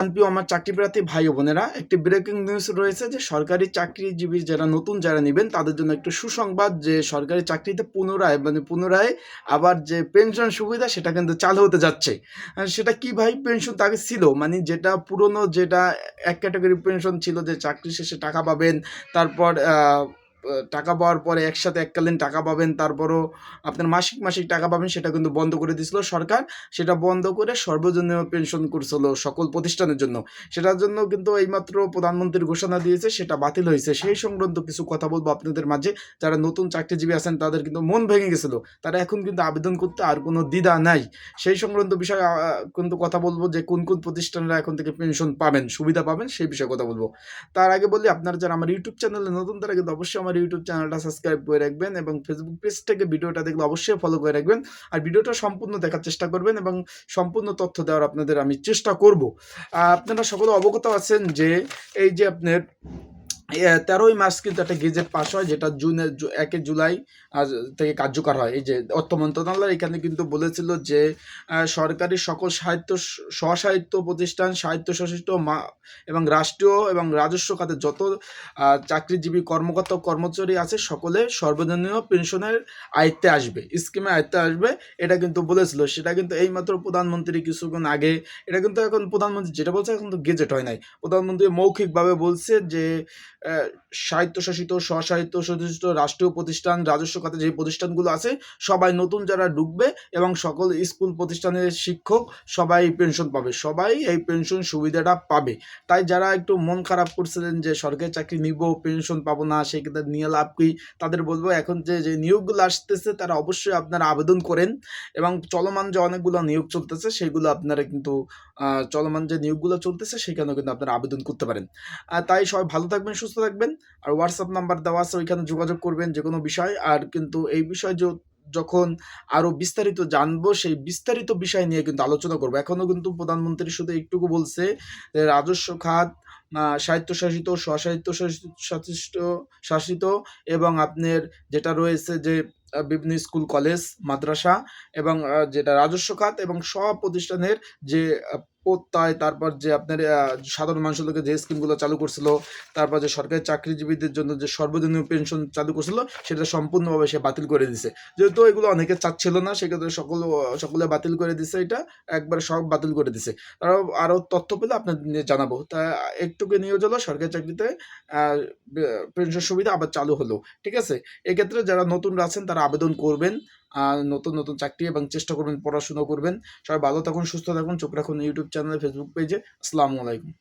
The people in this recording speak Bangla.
প্রিয়, আমার চাকরি প্রার্থী ভাই বোনেরা, একটি ব্রেকিং নিউজ রয়েছে যে সরকারি চাকরিজীবী যারা নতুন যারা নেবেন, তাদের জন্য একটু সুসংবাদ যে সরকারি চাকরিতে পুনরায় মানে পুনরায় আবার যে পেনশন সুবিধা, সেটা কিন্তু চালু হতে যাচ্ছে। সেটা কি ভাই? পেনশন তাকে ছিল মানে যেটা পুরনো, যেটা এক ক্যাটাগরি পেনশন ছিল যে চাকরি শেষে টাকা পাবেন, তারপর টাকা পাওয়ার পরে একসাথে এককালীন টাকা পাবেন, তারপরও আপনার মাসিক মাসিক টাকা পাবেন, সেটা কিন্তু বন্ধ করে দিয়েছিল সরকার। সেটা বন্ধ করে সর্বজনীয় পেনশন করছিল সকল প্রতিষ্ঠানের জন্য। সেটার জন্য কিন্তু এইমাত্র প্রধানমন্ত্রীর ঘোষণা দিয়েছে, সেটা বাতিল হয়েছে। সেই সংক্রান্ত কিছু কথা বলব আপনাদের মাঝে। যারা নতুন চাকরিজীবী আছেন, তাদের কিন্তু মন ভেঙে গেছিল। তারা এখন কিন্তু আবেদন করতে আর কোনো দ্বিধা নাই। সেই সংক্রান্ত বিষয়ে কিন্তু কথা বলব যে কোন কোন প্রতিষ্ঠানরা এখন থেকে পেনশন পাবেন, সুবিধা পাবেন, সেই বিষয়ে কথা বলব। তার আগে বলি, আপনারা যারা আমার ইউটিউব চ্যানেলে নতুন, তারা কিন্তু অবশ্যই আমার ইউটিউব চ্যানেলটা সাবস্ক্রাইব করে রাখবেন এবং ফেসবুক পেজ থেকে ভিডিওটা দেখলে অবশ্যই ফলো করে রাখবেন। আর ভিডিওটা সম্পূর্ণ দেখার চেষ্টা করবেন এবং সম্পূর্ণ তথ্য দেওয়ার আপনাদের আমি চেষ্টা করব। আপনারা সকলে অবগত আছেন যে এই যে আপনার তেরোই মার্চ কিন্তু একটা গেজেট পাস হয়, যেটা জুনে একে জুলাই থেকে কার্যকর হয়। এই যে অর্থ মন্ত্রণালয় এখানে কিন্তু বলেছিল যে সরকারি সকল সাহিত্য, স্বসাহিত্য প্রতিষ্ঠান স্বায়ত্তশাসিত মা, এবং রাষ্ট্রীয় এবং রাজস্ব খাতে যত চাকরিজীবী, কর্মকর্তা, কর্মচারী আছে, সকলে সর্বজনীয় পেনশনের আয়ত্তে আসবে, স্কিমে আয়ত্তে আসবে, এটা কিন্তু বলেছিল। সেটা কিন্তু এইমাত্র প্রধানমন্ত্রী কিছুক্ষণ আগে, এটা কিন্তু এখন প্রধানমন্ত্রী যেটা বলছে, এখন তো গেজেট হয় নাই। প্রধানমন্ত্রী মৌখিকভাবে বলছে যে uh, স্বায়ত্তশাসিত, স্বস্বায়ত্তশাসিত রাষ্ট্রীয় প্রতিষ্ঠান, রাজস্ব খাতে যে প্রতিষ্ঠানগুলো আছে, সবাই নতুন যারা ঢুকবে এবং সকল স্কুল প্রতিষ্ঠানের শিক্ষক সবাই পেনশন পাবে, সবাই এই পেনশন সুবিধাটা পাবে। তাই যারা একটু মন খারাপ করছিলেন যে সরকারি চাকরি নিব পেনশন পাবো না সেক্ষেত্রে নিয়ে লাভ কি? তাদের বলব এখন যে যে নিয়োগগুলো আসতেছে, তারা অবশ্যই আপনারা আবেদন করেন এবং চলমান যে অনেকগুলো নিয়োগ চলতেছে, সেগুলো আপনারা কিন্তু চলমান যে নিয়োগগুলো চলতেছে, সেখানেও কিন্তু আপনারা আবেদন করতে পারেন। তাই সবাই ভালো থাকবেন, সুস্থ থাকবেন। আর হোয়াটসঅ্যাপ নাম্বার দেওয়া আছে ওইখানে যোগাযোগ করবেন যে কোনো বিষয়। আর কিন্তু এই বিষয় যখন আরও বিস্তারিত জানব সেই বিস্তারিত বিষয় নিয়ে কিন্তু আলোচনা করব। এখনও কিন্তু প্রধানমন্ত্রী শুধু একটুকু বলছে রাজস্ব খাত আহ, স্বায়ত্তশাসিত স্বস্বায়ত্ত শাসিত এবং আপনার যেটা রয়েছে যে বিভিন্ন স্কুল কলেজ মাদ্রাসা এবং যেটা রাজস্ব খাত এবং সব প্রতিষ্ঠানের যে প্রত্যয়, তারপর যে আপনার সাধারণ মানুষের লোকে যে স্কিমগুলো চালু করছিল, তারপর যে সরকারি চাকরিজীবীদের জন্য যে সর্বজনীয় পেনশন চালু করছিল, সেটা সম্পূর্ণভাবে সে বাতিল করে দিছে। যেহেতু এগুলো অনেকে চাচ্ছিল না, সেক্ষেত্রে সকল, সকলে বাতিল করে দিছে, এটা একবার সব বাতিল করে দিছে। তারা আরও তথ্য পেলে আপনাদের নিয়ে জানাব। তা একটুকু নিউজ হলো, সরকারি চাকরিতে পেনশন সুবিধা আবার চালু হলো, ঠিক আছে? এক্ষেত্রে যারা নতুন আছেন, তারা আবেদন করবেন। নতুন নতুন চাকরি এবং চেষ্টা করবেন, পড়াশুনো করবেন। সবাই ভালো থাকুন, সুস্থ থাকুন। চোখ রাখুন ইউটিউব চ্যানেল ফেসবুক পেজে আসসালামু আলাইকুম।